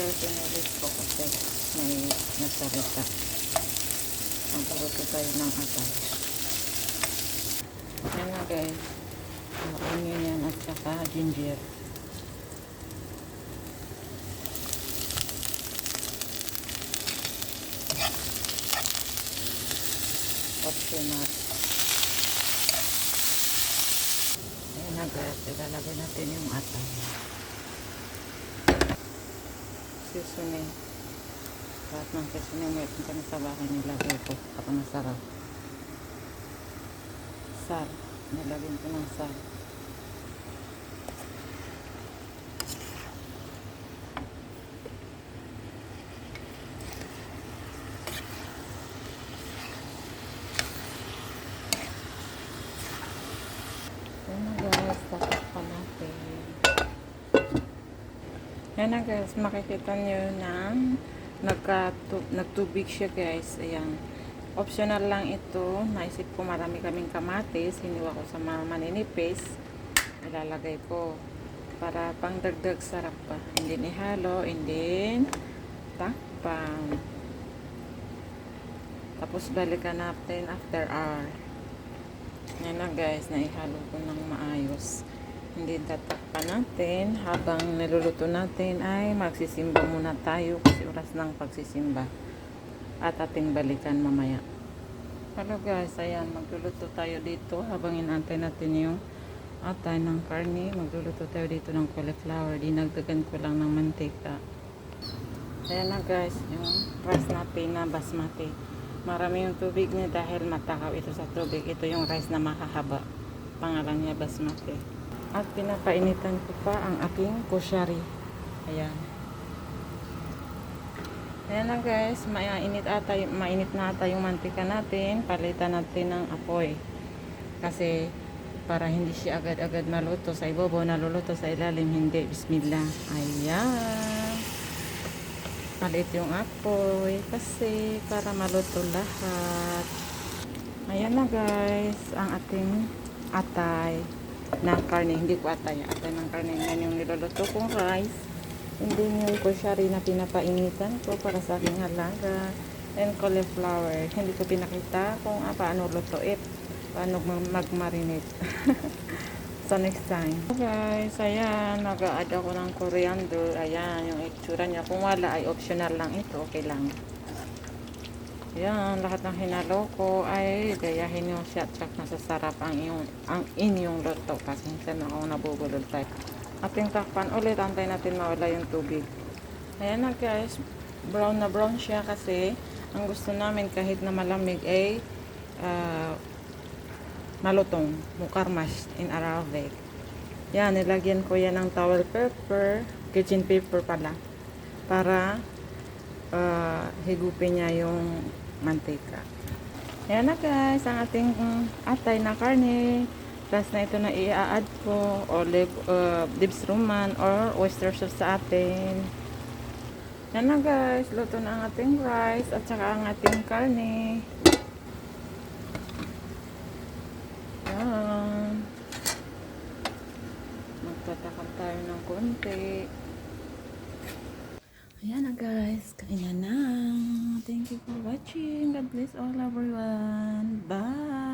guys, pinalis ko kasi may nasalita. Magpaluto tayo ng atay. Yan na guys. Onion yan at saka ginger. Optional. Ayan na guys, ilalagay natin yung atay. Seasoning. Lahat ng seasoning may punta na sa bahay nilagay ko para masarap. Sal. Nilagyan ko ng sal. Ayan na guys, tapos pa natin. Ayan na guys, makikita nyo na nagkatu nagtubig siya guys. Ayan. Optional lang ito. Naisip ko marami kaming kamatis. Hiniwa ko sa mga maninipis. Ilalagay ko para pang dagdag sarap pa. And then ihalo, and then takpan. Tapos balikan natin after hour. Yan na guys, naihalo ko ng maayos. Hindi tatakpan natin. Habang niluluto natin ay magsisimba muna tayo kasi oras ng pagsisimba. At ating balikan mamaya. Hello guys, ayan, magluluto tayo dito habang inantay natin yung atay ng karne. Magluluto tayo dito ng cauliflower. Dinagdagan ko lang ng mantika. Ayan na guys, yung rice natin na basmati. Marami yung tubig niya dahil matakaw ito sa tubig. Ito yung rice na makahaba. Pangalan niya basmati. At pinapainitan ko pa ang aking kusyari. Ayan. Ayan na guys, mainit, ata, mainit na ata yung mantika natin. Palitan natin ng apoy. Kasi para hindi siya agad-agad maluto sa ibobo, naluluto sa ilalim, hindi. Bismillah. Ayan. Palit yung apoy kasi para maluto lahat. Ayan na guys, ang ating atay ng karne. Hindi ko atay, atay ng karne. Yan yung niluluto kong rice. Then yung kusyari na pinapainitan ko para sa aking halaga. And cauliflower. Hindi ko pinakita kung ah, paano lutuin. Paano mag- mag-marinate. So next time. So guys, ayan, nag-add ako ng coriander. Ayan, yung itsura niya. Kung wala ay optional lang ito, okay lang. Ayan, lahat ng hinalo ko ay gayahin yung siya at nasasarap ang, iyong, ang inyong luto. Kasi minsan ako nabubulol tayo. Ating takpan ulit, antay natin mawala yung tubig. Ayan na guys, brown na brown siya kasi ang gusto namin kahit na malamig ay ah, malutong, mukarmas in Arabic. Yan, nilagyan ko yan ng towel paper, kitchen paper pala, para uh, higupin niya yung mantika. Yan na guys, ang ating atay na karne. Plus na ito na i-add ko, olive, uh, dips roman, or oyster sauce sa atin. Yan na guys, luto na ang ating rice at saka ang ating karne. Yan. Magtatakam tayo ng konti. Ayan na guys, kain na na. Thank you for watching. God bless all everyone. Bye!